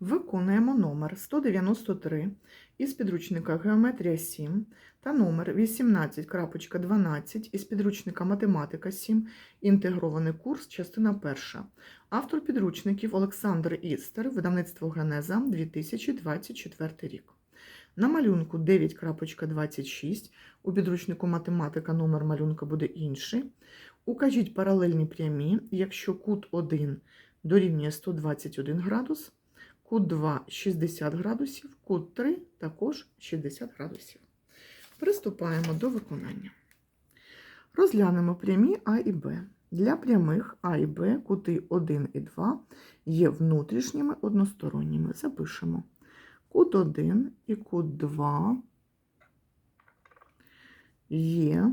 Виконуємо номер 193 із підручника Геометрія 7 та номер 18.12 із підручника Математика 7. Інтегрований курс, частина 1. Автор підручників Олександр Істер, видавництво Генеза 2024 рік. На малюнку 9.26, у підручнику математика номер малюнка буде інший. Укажіть паралельні прямі, якщо кут 1 дорівнює 121 градус, кут 2 60 градусів, кут 3 також 60 градусів. Приступаємо до виконання. Розглянемо прямі А і Б. Для прямих А і Б кути 1 і 2 є внутрішніми односторонніми. Запишемо. Кут 1 і кут 2 є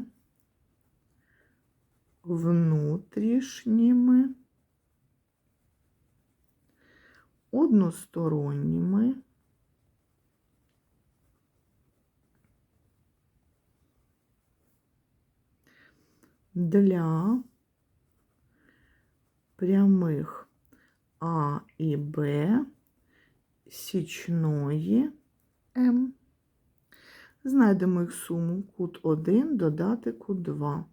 внутрішніми односторонніми для прямих А і Б січної М. Знайдемо їх суму кут 1 додати кут 2.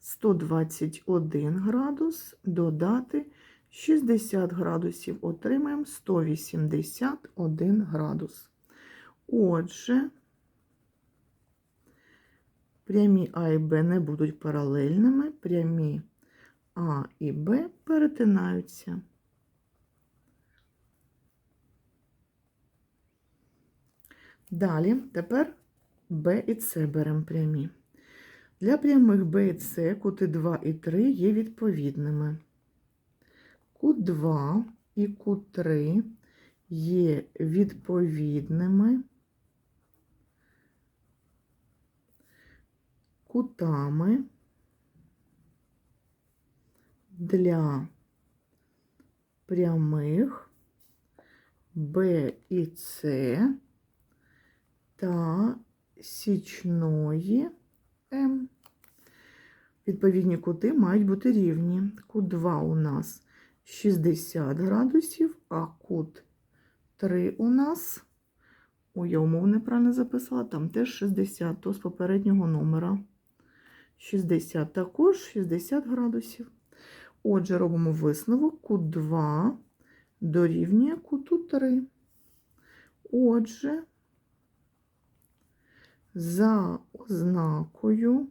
121 градус додати 60 градусів. Отримаємо 181 градус. Отже, прямі А і Б не будуть паралельними, прямі А і Б перетинаються. Далі, тепер Б і С беремо прямі. Для прямих Б і С кути 2 і 3 є відповідними. Кут 2 і кут 3 є відповідними кутами для прямих Б і С та січної М. Відповідні кути мають бути рівні. Кут 2 у нас 60 градусів, а кут 3 у нас, ой, я умов неправильно записала, там теж 60, то з попереднього номера. 60 також 60 градусів. Отже, робимо висновок, кут 2 дорівнює куту 3. Отже, за ознакою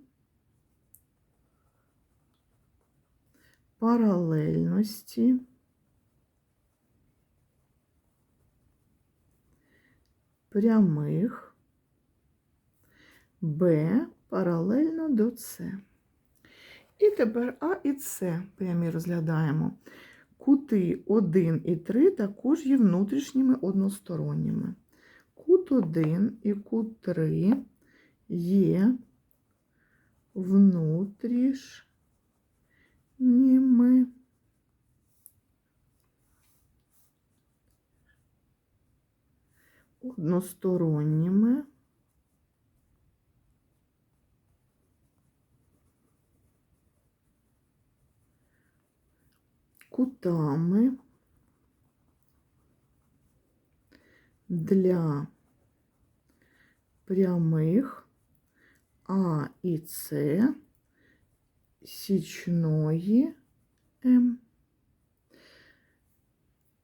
паралельності прямих Б паралельно до С. І тепер А і С прямі розглядаємо. Кути 1 і 3 також є внутрішніми односторонніми. Кут 1 і кут 3 є внутрішніми односторонніми кутами. Для прямих А і С січної М.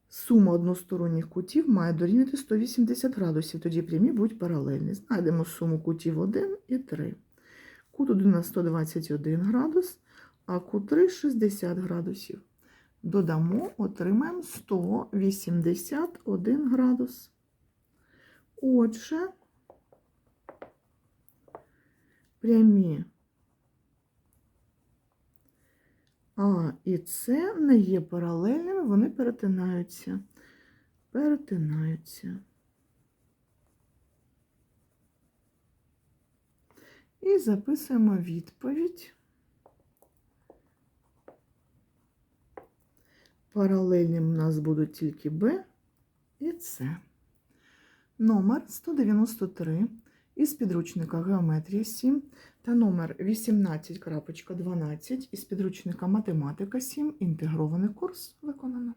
Сума односторонніх кутів має дорівнювати 180 градусів, тоді прямі будуть паралельні. Знайдемо суму кутів 1 і 3. Кут 1 на 121 градус, а кут 3 60 градусів. Додамо, отримаємо 181 градус. Отже, прямі А і С не є паралельними, вони перетинаються. Перетинаються. І записуємо відповідь. Паралельним у нас будуть тільки Б і С. Номер 193 із підручника Геометрія 7 та номер 18.12 із підручника Математика 7. Інтегрований курс виконано.